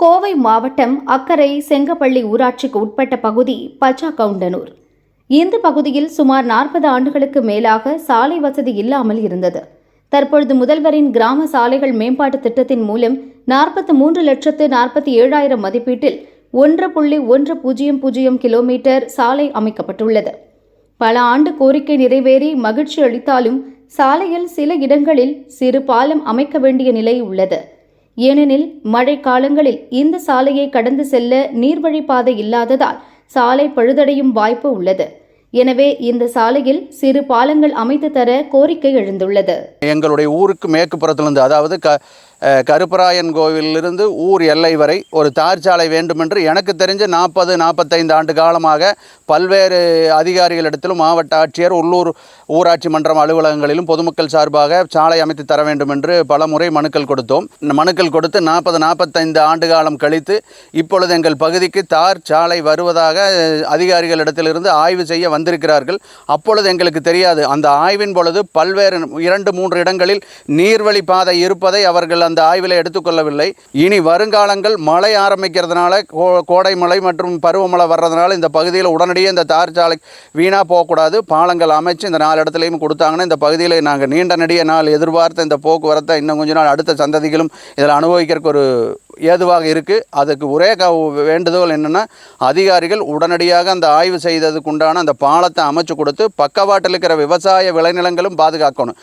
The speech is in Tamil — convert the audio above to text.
கோவை மாவட்டம் அக்கரை செங்கப்பள்ளி ஊராட்சிக்கு உட்பட்ட பகுதி பச்சாகவுண்டனூர் இந்த பகுதியில் சுமார் நாற்பது ஆண்டுகளுக்கு மேலாக சாலை வசதி இல்லாமல் இருந்தது. தற்பொழுது முதல்வரின் கிராம சாலைகள் மேம்பாட்டு திட்டத்தின் மூலம் நாற்பத்தி மூன்று லட்சத்து நாற்பத்தி ஏழாயிரம் மதிப்பீட்டில் ஒன்று புள்ளி ஒன்று பூஜ்ஜியம் பூஜ்ஜியம் கிலோமீட்டர் சாலை அமைக்கப்பட்டுள்ளது. பல ஆண்டு கோரிக்கை நிறைவேறி மகிழ்ச்சி அளித்தாலும் சாலையில் சில இடங்களில் சிறு பாலம் அமைக்க வேண்டிய நிலை உள்ளது. ஏனெனில் மழை காலங்களில் இந்த சாலையை கடந்து செல்ல நீர்வழிப்பாதை இல்லாததால் சாலை பழுதடையும் வாய்ப்பு உள்ளது. எனவே இந்த சாலையில் சிறு பாலங்கள் அமைத்து தர கோரிக்கை எழுந்துள்ளது. எங்களுடைய ஊருக்கு மேற்கு புறத்திலிருந்து அதாவது க கருப்பராயன் கோவிலிருந்து ஊர் எல்லை வரை ஒரு தார் சாலை வேண்டுமென்று எனக்கு தெரிஞ்ச நாற்பது நாற்பத்தைந்து ஆண்டு காலமாக பல்வேறு அதிகாரிகளிடத்திலும் மாவட்ட ஆட்சியர் உள்ளூர் ஊராட்சி மன்றம் அலுவலகங்களிலும் பொதுமக்கள் சார்பாக சாலை அமைத்து தர வேண்டும் என்று பல முறை மனுக்கள் கொடுத்தோம். இந்த மனுக்கள் கொடுத்து நாற்பது நாற்பத்தைந்து ஆண்டு காலம் கழித்து இப்பொழுது எங்கள் பகுதிக்கு தார் சாலை வருவதாக அதிகாரிகளிடத்திலிருந்து ஆய்வு செய்ய வந்திருக்கிறார்கள். அப்பொழுது எங்களுக்கு தெரியாது. அந்த ஆய்வின் பொழுது பல்வேறு இரண்டு மூன்று இடங்களில் நீர்வழி பாதை இருப்பதை அவர்கள் அந்த ஆய்வில் எடுத்துக்கொள்ளவில்லை. இனி வருங்காலங்கள் மழை ஆரம்பிக்கிறதுனால கோ- கோடை மழை மற்றும் பருவமழை வர்றதுனால இந்த பகுதியில் உடனடியே இந்த தார் சாலை வீணாக போகக்கூடாது. பாலங்கள் அமைச்சு இந்த நாலு இடத்துலையும் கொடுத்தாங்கன்னா இந்த பகுதியில் நாங்கள் நீண்ட நடிகை நாள் எதிர்பார்த்த இந்த போக்குவரத்தை இன்னும் கொஞ்ச நாள் அடுத்த சந்ததிகளும் இதில் அனுபவிக்கிறதுக்கு ஒரு ஏதுவாக இருக்குது அதுக்கு ஒரே க வேண்டுதோல் என்னென்னா அதிகாரிகள் உடனடியாக அந்த ஆய்வு செய்ததுக்கு உண்டான அந்த பாலத்தை அமைச்சு கொடுத்து பக்கவாட்டில் இருக்கிற விவசாய விளைநிலங்களும் பாதுகாக்கணும்.